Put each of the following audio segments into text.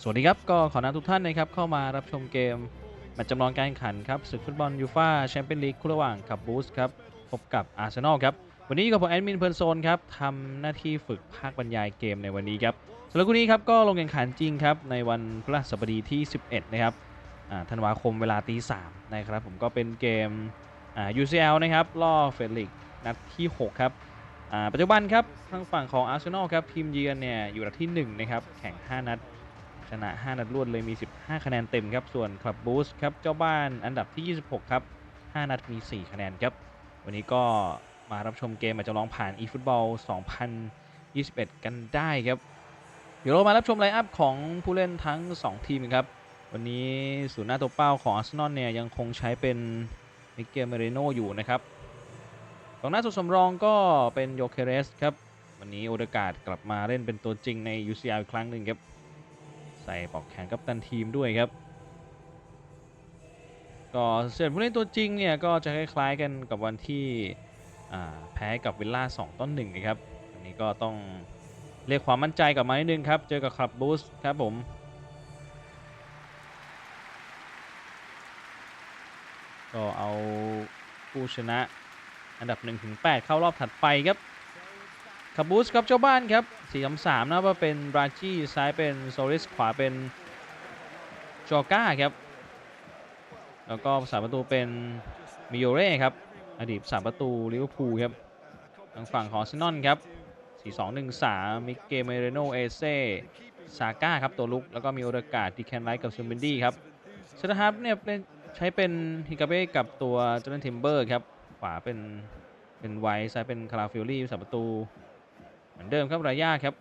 สวัสดีครับ ก็ขอนำทุกท่านนะครับเข้ามารับชมเกมแมตช์จำลองการแข่งขันครับศึกฟุตบอลยูฟ่าแชมเปี้ยนลีกคู่ระหว่างกับบูสครับพบกับอาร์เซนอลครับวันนี้กับผมแอดมินเพลิร์นโซนครับทำหน้าที่ฝึกภาคบรรยายเกมในวันนี้ครับสำหรับคู่นี้ครับก็ลงแข่งขันจริงครับในวันพฤหัสบดีที่ 11 นะครับธันวาคมเวลาตีสามนะครับผมก็เป็นเกมอ่า UCL นะครับล่อเฟลิกนัดที่ 6 ครับปัจจุบันครับทางฝั่งของอาร์เซนอลครับทีมเยือนเนี่ยอยู่อันดับที่1นะครับแข่ง 5 นัด นะ 5 นัดรวดเลยมี 15 คะแนนเต็มครับ ส่วนคลับบูสครับ เจ้าบ้านอันดับที่ 26 ครับ 5 นัดมี 4 คะแนนครับ วันนี้ก็มารับชมเกมอาจจะลองผ่าน eFootball 2021 กันได้ครับ เดี๋ยวเรามารับชมไลน์อัพของผู้เล่นทั้ง 2 ทีมครับ วันนี้ศูนย์หน้าตัวเป้าของอาร์เซนอลเนี่ยยังคงใช้เป็นมิเกลเมเรโนอยู่นะครับกองหน้าสุดสำรองก็เป็นโยเคเรสครับ วันนี้โอเดกาดกลับมาเล่นเป็นตัวจริงใน UCL อีกครั้งหนึ่งครับ ใส่ปอกแขนกัปตันทีมด้วยครับ ก็เสร็จผู้เล่นตัวจริงเนี่ยก็จะคล้ายๆกันกับวันที่แพ้กับวิลล่า2ต้นหนึ่งนะครับวันนี้ก็ต้องเรียกความมั่นใจกลับมานิดนึงครับ เจอกับคลับบูสครับผมก็เอาผู้ชนะอันดับ1-8 เข้ารอบถัดไปครับคาบูสครับเจ้าบ้านครับ 4 3 3นะว่าเป็นบราจีซ้ายเป็นโซลิสขวาเป็นจอก้าครับ แล้วก็สามประตูเป็นมิโยเร่ครับ อดีตสามประตูลิเวอร์พูลครับ ทางฝั่งของอาร์เซนอลครับ 4 2 1 3 มิเกเมเรโนเอเซ่ซาก้าครับตัวลุก แล้วก็มีโอเดกาดดิแคนไลท์กับซูมเบนดี้ครับเซนเตอร์ฮาร์ฟเนี่ยใช้เป็นฮิกาเบ้กับตัวจอร์แดนทิมเบอร์ครับ ขวาเป็นเป็นไวท์ซ้ายเป็นคาราฟิลลี่สามประตู เหมือนเดิมครับรายาครับ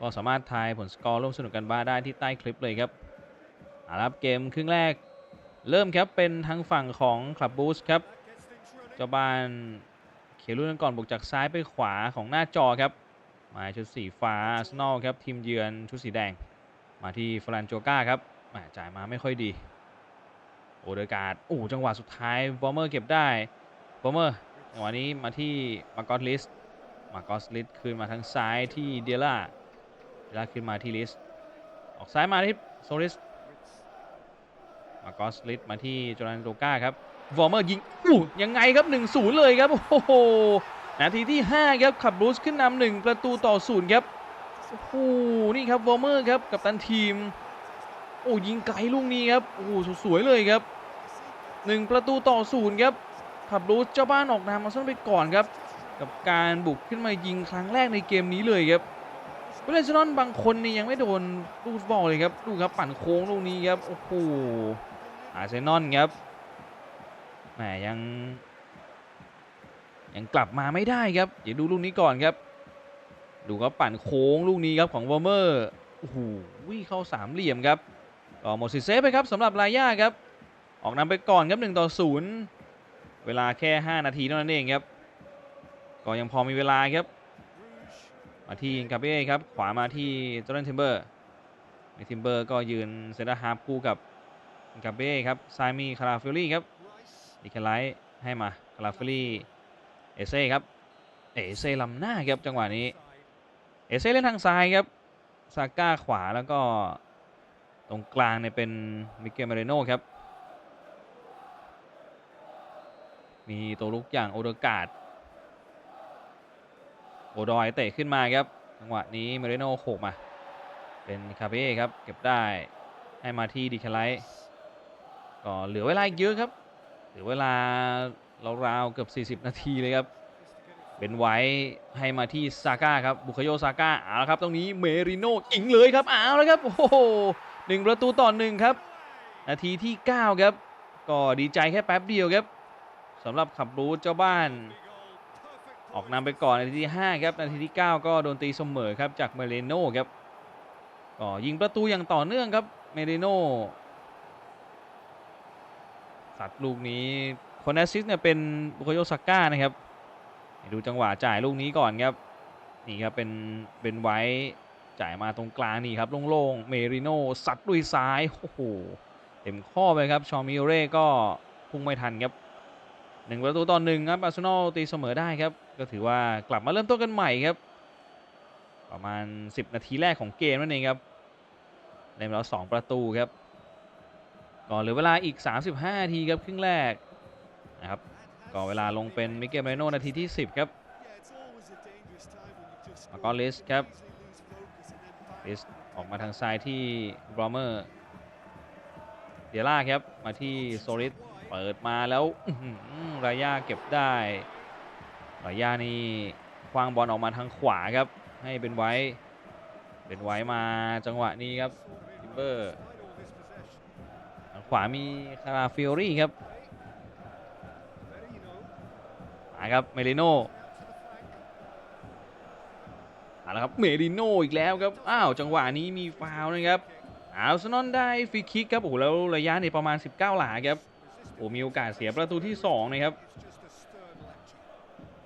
ก็สามารถทายผลสกอร์ร่วมสนุกกันบ้างได้ที่ใต้คลิปเลยครับอารับเกมครึ่งแรก เริ่มครับเป็นทางฝั่งของคลับบูสครับเจ้าบ้านเขียนรุ่นก่อนบุกจากซ้ายไปขวาของหน้าจอครับมาชุดสีฟ้าอาร์เซนอลครับทีมเยือนชุดสีแดง มาที่ฟรานโจก้าครับจ่ายมาไม่ค่อยดีโอเดการ์ดโอ้จังหวะสุดท้ายบอมเมอร์เก็บได้บอมเมอร์จังหวะนี้มาที่มากอสลิส มาร์กอสลิสคืนมาทางซ้ายที่เดียล่าเดียล่าคืนมาที่ลิส ออกซ้ายมาที่โซลิส มาร์กอสลิสมาที่จอร์แดนโดก้าครับ วอร์เมอร์ยิงอู้ยังไงครับ 1-0 เลยครับ โอ้โห นาทีที่ 5 ครับ ขับบรูซขึ้นนำหนึ่งประตูต่อศูนย์ครับ โอ้โห นี่ครับ วอร์เมอร์ครับ กับตันทีม โอ้ยิงไกลลูกนี้ครับ โอ้โห สวยเลยครับ 1 ประตูต่อศูนย์ครับขับรูซเจ้าบ้านออกนำมาซ้นไปก่อนครับ กับการบุกขึ้นมายิงครั้งแรกในเกมนี้เลยครับผู้เล่นอาร์เซนอลบางคนนี่ยังไม่โดนลูกบอลเลยครับดูครับปั่นโค้งลูกนี้ครับโอ้โหอาร์เซนอลครับแหมยังยังกลับมาไม่ได้ครับเดี๋ยวดูลูกนี้ก่อนครับ ดูครับปั่นโค้งลูกนี้ครับของวอร์เมอร์โอ้โหวิ่งเข้าสามเหลี่ยมครับก็หมดสิทธิ์เซฟไปครับสำหรับลาย่าครับ ออกนำไปก่อนครับ1ต่อ0เวลาแค่ 5 นาทีเท่านั้นเองครับ ก็ยังพอมีเวลาครับ มาที่กาเบ้ครับ ขวามาที่จอร์แดนทิมเบอร์ในทิมเบอร์ก็ยืนเซนเตอร์ฮาร์คู่กับกาเบ้ครับซายมีคาราฟิลลี่ครับดิคไลท์ให้มาคาราฟิลลี่เอเซ่ครับเอเซ่ลำหน้าครับจังหวะนี้เอเซ่เล่นทางซ้ายครับซาก้าขวาแล้วก็ตรงกลางเนี่ยเป็นมิเกลเมเรโนครับ มีตัวลุกอย่างโอเดกาด โอดอยเตะขึ้นมาครับจังหวะนี้เมเรโนโขกมา เป็นคาเบ้ครับ เก็บได้ให้มาที่ดิคาไลก็เหลือเวลาอีกเยอะครับเหลือเวลาราวๆเกือบ 40 นาทีเลยครับเป็นไว้ให้มาที่ซาก้าครับบุคโยซาก้าเอาละครับตรงนี้เมริโนยิงเลยครับเอาแล้วครับโอ้โหหนึ่งประตูต่อหนึ่งครับ นาทีที่ 9 ครับ ก็ดีใจแค่แป๊บเดียวครับสำหรับขับรูทเจ้าบ้าน ออกนำไปก่อนนาทีที่5ครับนาทีที่ 9 ก็โดนตีเสมอครับจากเมเรโน่ครับก็ยิงประตูอย่างต่อเนื่องครับเมเรโน่สัตว์ลูกนี้คนแอสซิสเนี่ยเป็นบุคโยซาก้านะครับดูจังหวะจ่ายลูกนี้ก่อนครับนี่ครับเป็นเป็นไว้จ่ายมาตรงกลางนี่ครับโล่งๆเมริโน่สัดด้วยซ้ายโอ้โหเต็มข้อไปครับชอมิโอเร่ก็พุ่งไม่ทันครับ หนึ่งประตูต่อหนึ่งครับอาร์เซนอลตีเสมอได้ครับ ก็ถือว่ากลับมาเริ่มต้นกันใหม่ครับ ประมาณ 10 นาทีแรกของเกมนั่นเองครับเล่นไปแล้ว 2 ประตูครับ ก่อนเหลือเวลาอีก 35นาทีครับครึ่งแรกนะครับก่อนเวลาลงเป็นมิเกลเมโนนาทีที่ 10 ครับมากอลิสครับลิสออกมาทางซ้ายที่บรอเมอร์เดียร่าครับมาที่โซลิสเปิดมาแล้ว รายาเก็บได้รายานี่ควางบอลออกมาทางขวาครับ ให้เป็นไว้ เป็นไว้มาจังหวะนี้ครับทิมเบอร์ทางขวามีคาราฟิโอรี่ครับมาครับเมลิโนเอาละครับเมดิโนอีกแล้วครับ อ้าวจังหวะนี้มีฟาวล์นะครับอาร์เซนอลได้ฟรีคิกครับโอ้โหแล้วระยะในประมาณ 19 หลาครับ โอ้มีโอกาสเสียประตูที่ 2 นะครับ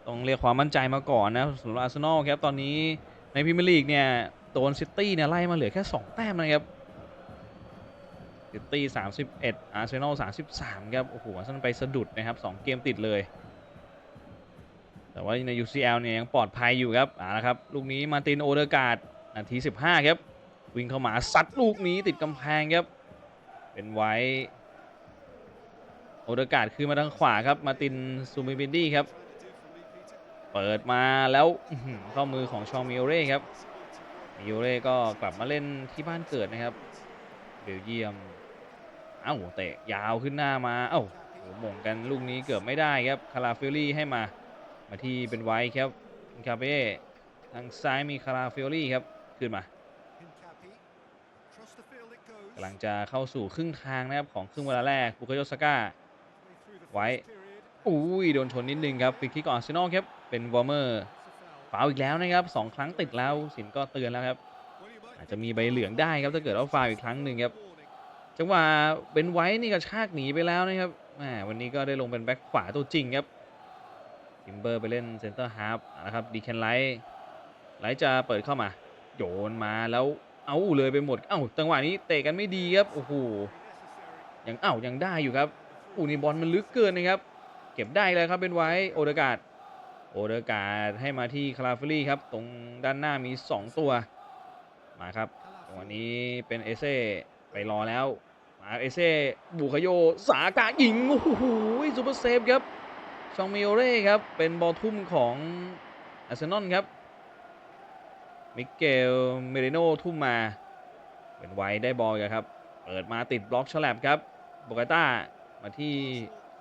ต้องเรียกความมั่นใจมาก่อนนะสำหรับอาร์เซนอลครับ ตอนนี้ในพรีเมียร์ลีกเนี่ยโดนซิตี้เนี่ยไล่มาเหลือแค่ 2 แต้มนะครับซิตี้31 อาร์เซนอล33 ครับ โอ้โหอาร์เซนอลไปสะดุดนะครับ 2 เกมติดเลย แต่ว่าใน UCL เนี่ยยังปลอดภัยอยู่ครับอ่าละครับ ลูกนี้มาตินโอเดอร์การ์ดนาที 15 ครับ วิ่งเข้ามาซัดลูกนี้ติดกำแพงครับ เป็นไว้ อดอการ์ดคือมาทางขวาครับ มาตินซูมิบินดี้ครับ เปิดมาแล้วอื้อหือเข้ามือของชองมิโอเร่ครับมิโอเร่ก็กลับมาเล่นที่บ้านเกิดนะครับ เบลเยียม เอ้าเตะยาวขึ้นหน้ามา เอ้าโหม่งกันลูกนี้เกือบไม่ได้ครับ คาราฟิลลี่ให้มา มาที่เป็นไวท์ครับคาเป้ทางซ้ายมีคาราฟิโอลี่ครับ ขึ้นมากำลังจะเข้าสู่ครึ่งทางนะครับของครึ่งเวลาแรกบุคโยสก้า ไว้อุ้ยโดนชนนิดนึงครับฟรีคิกก่อนอาร์เซนอลครับ เป็นวอร์เมอร์ฟาวอีกแล้วนะครับสองครั้งติดแล้วสินก็เตือนแล้วครับ อาจจะมีใบเหลืองได้ครับถ้าเกิดว่าฟาวอีกครั้งหนึ่งครับจังหวะเป็นไว้นี่กระชากหนีไปแล้วนะครับแหมวันนี้ก็ได้ลงเป็นแบ็คขวาตัวจริงครับทิมเบอร์ไปเล่นเซนเตอร์ฮาร์ฟนะครับดีแคนไลท์ไลท์จะเปิดเข้ามา โยนมาแล้วเอาเลยไปหมด เอ้าจังหวะนี้เตะกันไม่ดีครับโอ้โหยังเอ้ายังได้อยู่ครับ อูนี่บอลมันลึกเกินนะครับ เก็บได้เลยครับเป็นไว้โอเดกาดโอเดกาดให้มาที่คาราฟลี่ครับ ตรงด้านหน้ามี 2 ตัว มาครับจังนี้เป็นเอเซ่ไปรอแล้วมาเอเซ่บุคโยสากายิงโอ้โหซูเปอร์เซฟครับชองมิโอเร่ครับเป็นบอลทุ่มของอาร์เซนอลครับมิเกลเมริโนทุ่มมา เป็นไวได้บอลครับ เปิดมาติดบล็อกฉลับครับโบกาต้า มาที่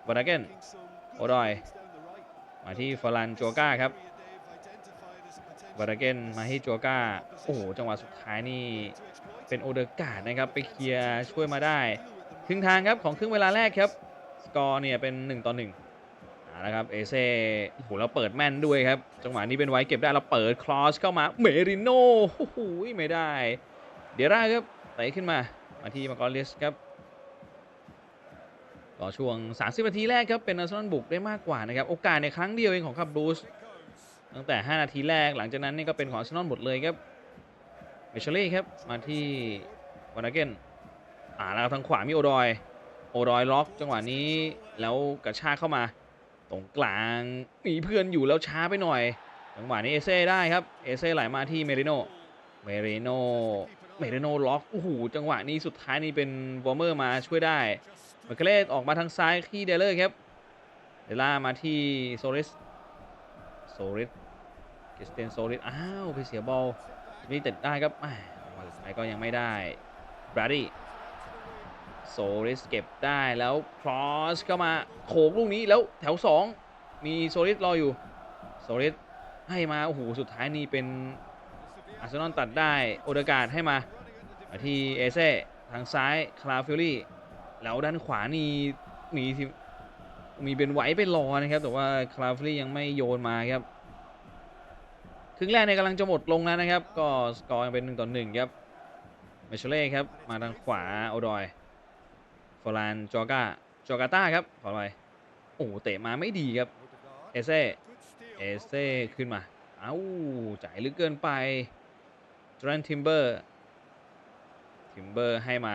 วานาเกนโอดอย มาที่ฟลันจัวก้าครับวานาเกนมาให้จัวก้า โอ้โห จังหวะสุดท้ายนี่ เป็นโอเดอร์การ์ดนะครับ ไปเคลียร์ช่วยมาได้ ครึ่งทางครับของครึ่งเวลาแรกครับ สกอร์เนี่ยเป็น 1 ต่อ1นะครับ เอเซ่โอ้โหเราเปิดแม่นด้วยครับ จังหวะนี้เป็นไว้เก็บได้ เราเปิดคลอสเข้ามา เมริโน่ โอ้โห ไม่ได้ เดี๋ยวได้ครับเตะขึ้นมา มาที่มากอลิสครับ ก็ช่วง 30นาทีแรกครับเป็นอาร์เซนอลบุกได้มากกว่านะครับโอกาสในครั้งเดียวเองของคาบรูสตั้งแต่ 5 นาทีแรกหลังจากนั้นนี่ก็เป็นของอาร์เซนอลหมดเลยครับเมชเล่ครับมาที่วานาเกนอ่าแล้วทางขวามีโอดอย โอดอยล็อกจังหวะนี้แล้วกระชากเข้ามา ตรงกลางมีเพื่อนอยู่แล้วช้าไปหน่อย จังหวะนี้เอเซ่ได้ครับเอเซ่ไหลมาที่เมริโนเมริโนเมริโนล็อกโอ้โหจังหวะนี้สุดท้ายนี่เป็นวอร์เมอร์มาช่วยได้ มาเคเลสออกมาทางซ้ายที่เดลเลอร์ครับ เดล่ามาที่โซลิส โซลิสคริสเตนโซลิส อ้าวไปเสียบอลนี่ติดได้ครับแหม่จังหวะสุดท้ายก็ยังไม่ได้บราดี้โซลิสเก็บได้แล้วครอสเข้ามาโขกลูกนี้แล้วแถว 2 มีโซลิสรออยู่ โซลิสให้มา โอ้โห สุดท้ายนี่เป็นอาร์เซนอลตัดได้ โอเดการ์ดให้มา มาที่เอเซ่ทางซ้าย คลาฟิลลี่ แล้วด้านขวานี่มีมีเป็นไหวไปรอนะครับ แต่ว่าคลาฟิลลี่ยังไม่โยนมาครับครึ่งแรกเนี่ยกำลังจะหมดลงแล้วนะครับ ก็สกอร์ยังเป็น1ต่อ1ครับเมชเล่ครับ มาทางขวาโอดอยฟอรานจอกาจอกาต้าครับขอไปโอ้เตะมาไม่ดีครับ เอเซ่เอเซ่ขึ้นมา เอ้าจ่ายลึกเกินไปจอรันทิมเบอร์ทิมเบอร์ให้มา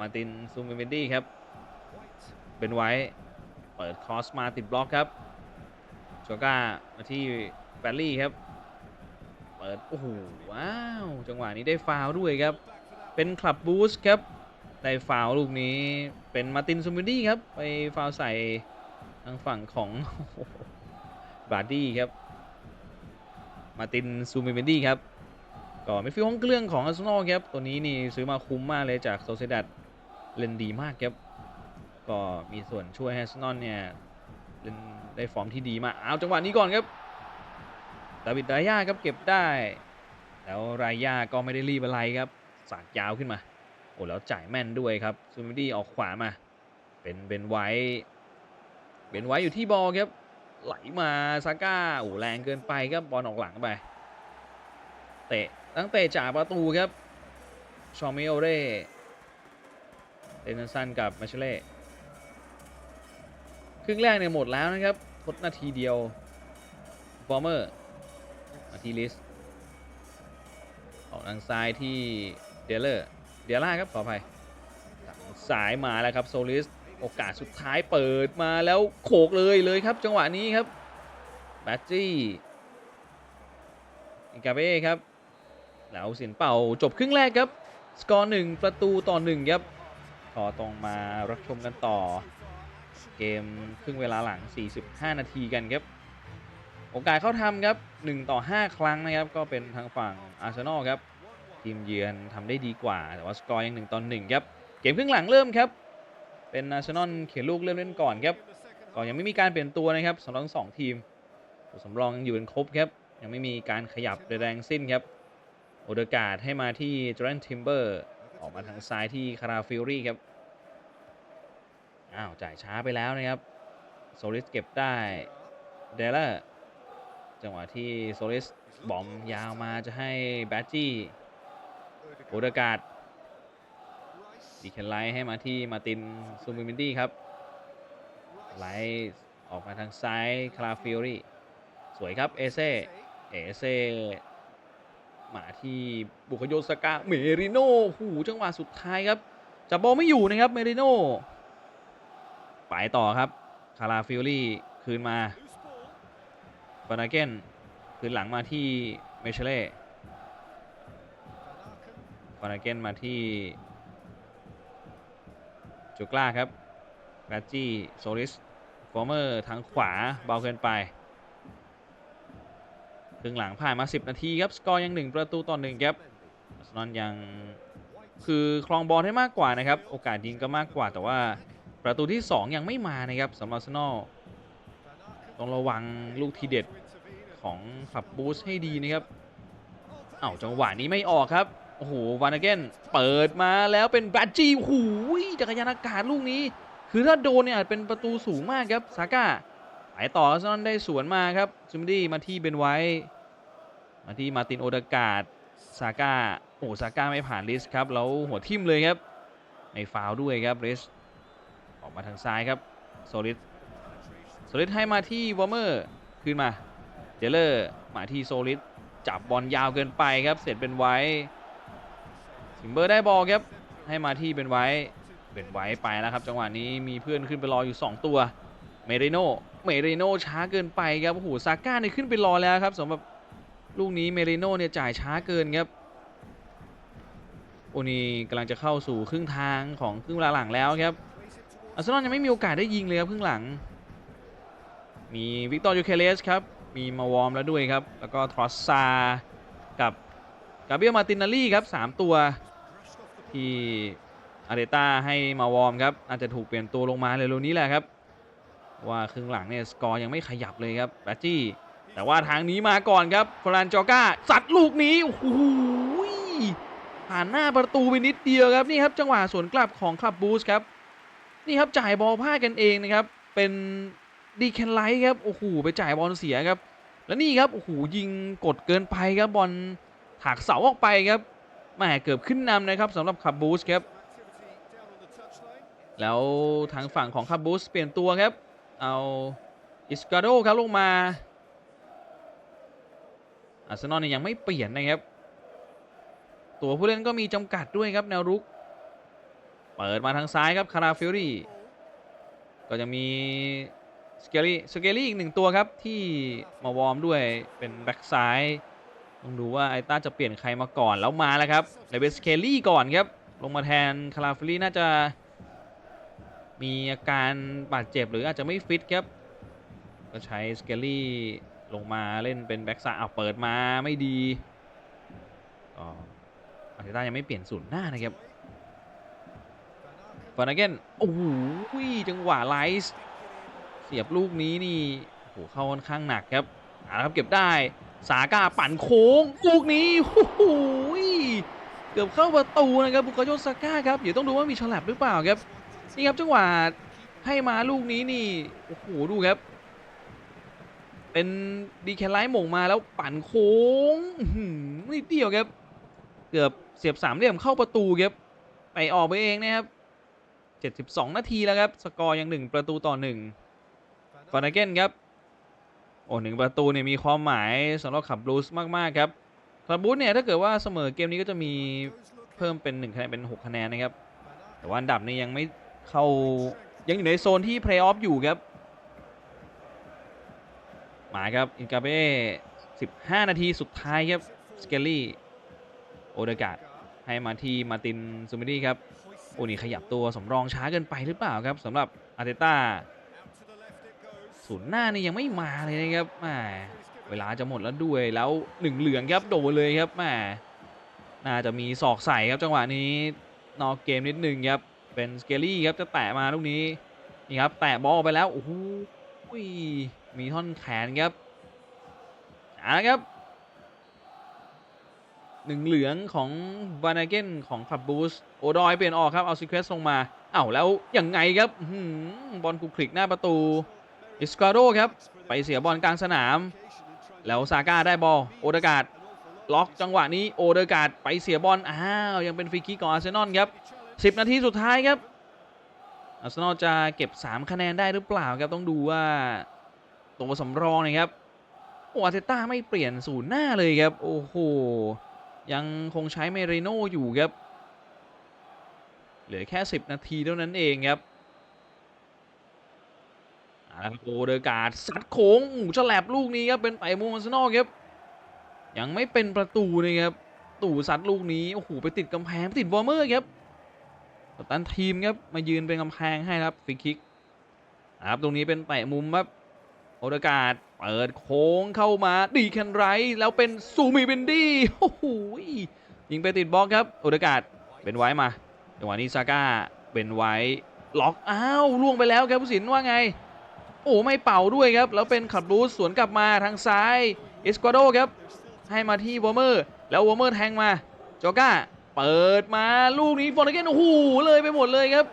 มาตินซูมิเวนดี้ครับเป็นไว้เปิดคอสมาติดบล็อกครับจอกามาที่แบลลี่ครับ เปิด โอ้โห ว้าว จังหวะนี้ได้ฟาวล์ด้วยครับ เป็นคลับบูสครับ ได้ฟาวล์ลูกนี้เป็นมาตินซูมิดี้ครับ ไปฟาวล์ใส่ทางฝั่งของบาราดี้ครับ มาตินซูมิดี้ครับ ก็ไม่ฟิลห้องเครื่องของอาร์เซนอลครับ ตัวนี้นี่ซื้อมาคุ้มมากเลยจากโซเซดัด เล่นดีมากครับ ก็มีส่วนช่วยให้อาร์เซนอลเนี่ยเล่นได้ฟอร์มที่ดีมากเอาจังหวะนี้ก่อนครับดาวิดรายาครับเก็บได้ แล้วรายาก็ไม่ได้รีบอะไรครับ สากยาวขึ้นมา โอ้แล้วจ่ายแม่นด้วยครับซูมิดี้ออกขวามา เป็นเบนไว้เบนไว้อยู่ที่บอลครับ ไหลมาซาก้าโอ้แรงเกินไปครับบอลออกหลังไปเตะตั้งเตะจากประตูครับชอมิโอเร่ เดนสันกับมาเชเล่ครึ่งแรกเนี่ยหมดแล้วนะครับทดนาทีเดียวฟอร์เมอร์มาทีลิสออกทางซ้ายที่เดลเลอร์เดียร่าครับขออภัยสายมาแล้วครับโซลิสโอกาสสุดท้ายเปิดมาแล้วโขกเลยเลยครับ จังหวะนี้ครับแบตจี้อิกาเบ้ครับแล้วสินเป่าจบครึ่งแรกครับ สกอร์หนึ่งประตูต่อหนึ่งครับ ขอตรงมารับชมกันต่อ เกมครึ่งเวลาหลัง 45 นาทีกันครับ โอกาสเข้าทำครับ 1 ต่อ 5 ครั้งนะครับ ก็เป็นทางฝั่งอาร์เซนอลครับ ทีมเยือนทำได้ดีกว่า แต่ว่าสกอร์ยัง 1 ต่อ 1 ครับ เกมครึ่งหลังเริ่มครับ เป็นอาร์เซนอลเขียนลูกเริ่มเล่นก่อนครับก็ยังไม่มีการเปลี่ยนตัวนะครับสำหรับทั้งสองทีมตัวสำรองยังอยู่เป็นครบครับ ยังไม่มีการขยับใดๆทั้งสิ้นครับ โอเดกาดให้มาที่จอร์แดนทิมเบอร์ ออกมาทางซ้ายที่คาราฟิลรี่ครับ อ้าว จ่ายช้าไปแล้วนะครับ โซลิสเก็บได้ เดลเลอร์จังหวะที่โซลิสบอมยาวมาจะให้แบตจี้โอเดกาดดีเคนไลท์ให้มาที่มาตินซูมิมินดี้ครับ ไลท์ออกมาทางซ้ายคาราฟิลรี่ สวยครับ เอเซ่เอเซ่ มาที่บุคโยสกาเมริโน่หูจังหวะสุดท้ายครับจับบอลไม่อยู่นะครับเมริโน่ไปต่อครับคาราฟิลลี่คืนมาฟานาเกนคืนหลังมาที่เมเชเล่ฟานาเกนมาที่จูกล้าครับแบจี้โซลิสฟอร์เมอร์ทางขวาเบาเกินไป ครึ่งหลังผ่านมา 10 นาทีครับ สกอร์ยัง 1 ประตูต่อ1ครับอาร์เซนอลยังคือครองบอลได้มากกว่านะครับ โอกาสยิงก็มากกว่าแต่ว่าประตูที่ 2 ยังไม่มานะครับสำหรับอาร์เซนอลต้องระวังลูกทีเด็ดของขับบูสให้ดีนะครับเอาจังหวะนี้ไม่ออกครับ โอ้โห วานาเกนเปิดมาแล้วเป็นแบดจี้โอ้โหจักรยานอากาศลูกนี้ คือถ้าโดนเนี่ยอาจเป็นประตูสูงมากครับ ซาก้าไปต่ออาร์เซนอลได้สวนมาครับ ซูมิดี้มาที่เบนไว มาที่มาตินโอดากาดซาก้าโอ้ซาก้าไม่ผ่านลิสครับแล้วหัวทิ่มเลยครับไม่ฟาวล์ด้วยครับลิสออกมาทางซ้ายครับโซลิดโซลิดให้มาที่วอร์เมอร์คืนมาเจเลอร์มาที่โซลิดจับบอลยาวเกินไปครับ เสร็จเป็นไว้สิมเบอร์ได้บอลครับ ให้มาที่เป็นไว้เป็นไว้ไปแล้วครับ จังหวะนี้มีเพื่อนขึ้นไปรออยู่ 2 ตัวเมริโนเมริโนช้าเกินไปครับโอ้โหซาก้าเนี่ยขึ้นไปรอแล้วครับสำหรับ ลูกนี้เมริโน่เนี่ยจ่ายช้าเกินครับโอนี่กำลังจะเข้าสู่ครึ่งทางของครึ่งเวลาหลังแล้วครับอาร์เซนอลยังไม่มีโอกาสได้ยิงเลยครับครึ่งหลัง มีวิกตอร์ยูเคเลสครับ มีมาวอร์มแล้วด้วยครับ แล้วก็ทรอสซา กับกาเบียมาตินาลีครับ 3 ตัว ที่อาร์เดต้าให้มาวอร์มครับอาจจะถูกเปลี่ยนตัวลงมาเร็วๆนี้แหละครับ ว่าครึ่งหลังเนี่ยสกอร์ยังไม่ขยับเลยครับแบตจี้ แต่ว่าทางนี้มาก่อนครับฟรานจอก้าสัดลูกนี้โอ้โหผ่านหน้าประตูไปนิดเดียวครับนี่ครับจังหวะสวนกลับของคลับบูสครับนี่ครับจ่ายบอลพลาดกันเองนะครับเป็นดีแคนไลท์ครับโอ้โหไปจ่ายบอลเสียครับ แล้วนี่ครับโอ้โหยิงกดเกินไปครับบอลถากเสาออกไปครับแหมเกือบขึ้นนำนะครับสำหรับคลับบูสครับแล้วทางฝั่งของคลับบูสเปลี่ยนตัวครับ เอาอิสกาโดครับลงมา อาร์เซนอลเนี่ยยังไม่เปลี่ยนนะครับ ตัวผู้เล่นก็มีจำกัดด้วยครับแนวรุก เปิดมาทางซ้ายครับคาราฟิลลี่ก็จะมีสเกลี่สเกลี่อีกหนึ่งตัวครับที่มาวอร์มด้วยเป็นแบ็กซ้ายต้องดูว่าไอต้าจะเปลี่ยนใครมาก่อนแล้วมาแล้วครับเลเวสเคลลี่ก่อนครับ ลงมาแทนคาราฟิลี่น่าจะมีอาการบาดเจ็บหรืออาจจะไม่ฟิตครับ ก็ใช้สเกลลี่ ลงมาเล่นเป็นแบ็กซ้ายเอาเปิดมาไม่ดีก็อาร์เตต้ายังไม่เปลี่ยนศูนย์หน้านะครับฟานาเกนโอ้โหจังหวะไลส์เสียบลูกนี้นี่โอ้โหเข้าค่อนข้างหนักครับเอาละครับเก็บได้สาก้าปั่นโค้งลูกนี้โอ้โหเกือบเข้าประตูนะครับบุคโยสาก้าครับเดี๋ยวต้องดูว่ามีฉลับหรือเปล่าครับนี่ครับจังหวะให้มาลูกนี้นี่โอ้โหดูครับ เป็นดีแคไลท์หม่งมาแล้วปั่นโค้งนิดเดียวครับ เกือบเสียบสามเหลี่ยมเข้าประตูครับไปออกไปเองนะครับ 72 นาทีแล้วครับ สกอร์ยัง 1 ประตูต่อ1ฟานาเกนครับ โอ้หนึ่งประตูเนี่ยมีความหมายสำหรับขับบลูส์มาก ๆ ครับขับบลูส์เนี่ยถ้าเกิดว่าเสมอเกมนี้ก็จะมีเพิ่มเป็น 1 คะแนนเป็น 6 คะแนนนะครับ แต่ว่าอันดับนี้ยังไม่เข้ายังอยู่ในโซนที่เพลย์ออฟอยู่ครับ มาครับอินกาเบ้15 นาทีสุดท้ายครับสเกลลี่โอเดกาดให้มาที่มาตินซูมิดี้ครับโอ้นี่ขยับตัวสำรองช้าเกินไปหรือเปล่าครับสำหรับอาร์เตต้าศูนย์หน้านี่ยังไม่มาเลยนะครับแหมเวลาจะหมดแล้วด้วยแล้วหนึ่งเหลืองครับโดนเลยครับแหมน่าจะมีศอกใส่ครับจังหวะนี้นอกเกมนิดหนึ่งครับเป็นสเกลลี่ครับจะแตะมาลูกนี้นี่ครับแตะบอลไปแล้วโอ้โห มีท่อนแขนครับอาละครับหนึ่งเหลืองของวานาเกนของขับบูสโอดอยเปลี่ยนออกครับเอาซิเควสลงมาเอ้าแล้วยังไงครับอบอลกุกคลิกหน้าประตู อิสกาโดครับ ไปเสียบอลกลางสนาม แล้วซาก้าได้บอลโอเดกาดล็อกจังหวะนี้โอเดกาดไปเสียบอลอ้าวยังเป็นฟรีคิกของอาร์เซนอลครับ 10 นาทีสุดท้ายครับอาร์เซนอลจะเก็บ 3 คะแนนได้หรือเปล่าครับต้องดูว่า ตัวสำรองนะครับโอ้อาเตต้าไม่เปลี่ยนศูนย์หน้าเลยครับ โอ้โห ยังคงใช้เมริโนอยู่ครับ เหลือแค่ 10 นาทีเท่านั้นเองครับอารับโอเดอร์การ์ดสัดโค้งอู้ฉลับลูกนี้ครับ เป็นไต่มุมอาร์เซนอลครับ ยังไม่เป็นประตูนะครับ ตู่ซัดลูกนี้ โอ้โห ไปติดกำแพงติดวอร์เมอร์ครับกัปตันทีมครับ มายืนเป็นกำแพงให้ครับฟรีคิกครับตรงนี้เป็นเตะมุมครับ โอดากาศเปิดโค้งเข้ามาดีแคนไรท์แล้วเป็นซูมิเบนดี้โอ้โหยิงไปติดบล็อกครับโอดากาศเป็นไว้มาจังหวะนี้ซาก้าเป็นไว้ล็อกอ้าวล่วงไปแล้วครับผู้สินว่าไง โอ้ไม่เป่าด้วยครับ แล้วเป็นขับรูสสวนกลับมาทางซ้ายเอสกวาโดครับ ให้มาที่วอร์เมอร์ แล้ววอร์เมอร์แทงมาจอก้าเปิดมาลูกนี้ฟอร์นเกนโอ้โหเลยไปหมดเลยครับ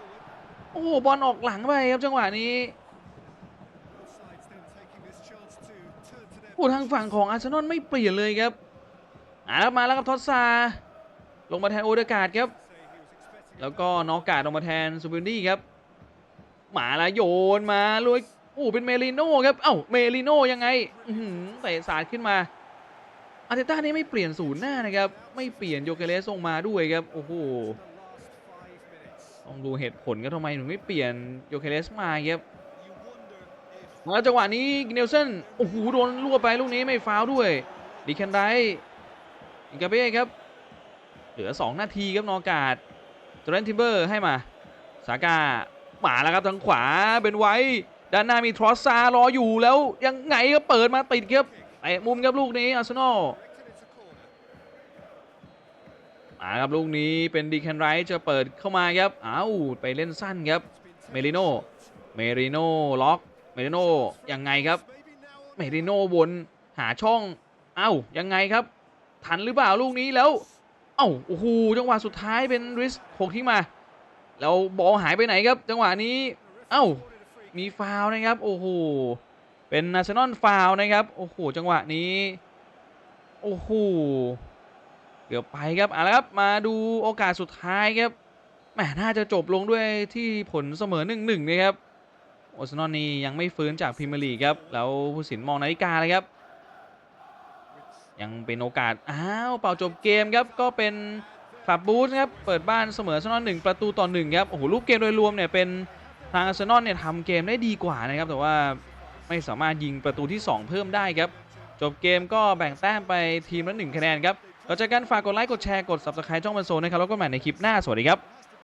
โอ้โหบอลออกหลังไปครับจังหวะนี้ อ้ทางฝั่งของอาร์เซนอลไม่เปลี่ยนเลยครับอ่าแล้วมาแล้วครับทอสซา ลงมาแทนโอเดกาดครับ แล้วก็นอกกาดลงมาแทนซูบินดี้ครับ หมาละโยนมาลุยโอ้เป็นเมลิโน่ครับ เอ้าเมลิโน่ยังไงเตะสาดขึ้นมาอาร์เตต้านี่ไม่เปลี่ยนศูนย์หน้านะครับ ไม่เปลี่ยนโยเกเรสลงมาด้วยครับ โอ้โหต้องดูเหตุผลก็ทำไมถึงไม่เปลี่ยนโยเคเลสมาครับ แล้วจังหวะนี้เนลสันโอ้โหโดนลวไปลูกนี้ไม่ฟาวด้วยดีแคนไดอิงกาเบ้ครับ เหลือ 2 นาทีครับนอกาดจอร์แดนทิมเบอร์ให้มาซาก้ามาแล้วครับทางขวาเป็นไว้ ด้านหน้ามีทรอสซารออยู่แล้วยังไงก็เปิดมาติดครับไอ้มุมครับลูกนี้อาร์เซนอลมาครับลูกนี้เป็นดีแคนไรท์จะเปิดเข้ามาครับอ้าวไปเล่นสั้นครับเมริโนเมริโนล็อก เมริโนยังไงครับเมริโนวนหาช่องเอ้ายังไงครับ ทันหรือเปล่าลูกนี้แล้ว เอ้าโอ้โหจังหวะสุดท้ายเป็นริสโคกทิ้งมา แล้วบอลหายไปไหนครับ จังหวะนี้ เอ้ามีฟาวนะครับ โอ้โหเป็นนาชั่นอลฟาวนะครับ โอ้โหจังหวะนี้ โอ้โหเกือบไปครับเอาละครับมาดูโอกาสสุดท้ายครับแหมน่าจะจบลงด้วยที่ผลเสมอ1นหนึ่งนะครับ อซนอนนี่ยังไม่ฟื้นจากพรีเมียร์ลีกครับ แล้วผู้สินมองนาฬิกาเลยครับ ยังเป็นโอกาส อ้าว เป่าจบเกมครับ ก็เป็นคลับบูธครับ เปิดบ้านเสมออาร์เซนอลหนึ่งประตูต่อหนึ่งครับ โอ้โหรูปเกมโดยรวมเนี่ยเป็นทางอาร์เซนอลเนี่ยทำเกมได้ดีกว่านะครับ แต่ว่าไม่สามารถยิงประตูที่ 2 เพิ่มได้ครับ จบเกมก็แบ่งแต้มไปทีมละหนึ่งคะแนนครับเราจอกันฝากกดไลค์กดแชร์กด subscribe ช่องบันโซนะครับแล้วก็ใหม่ในคลิปหน้าสวัสดีครับ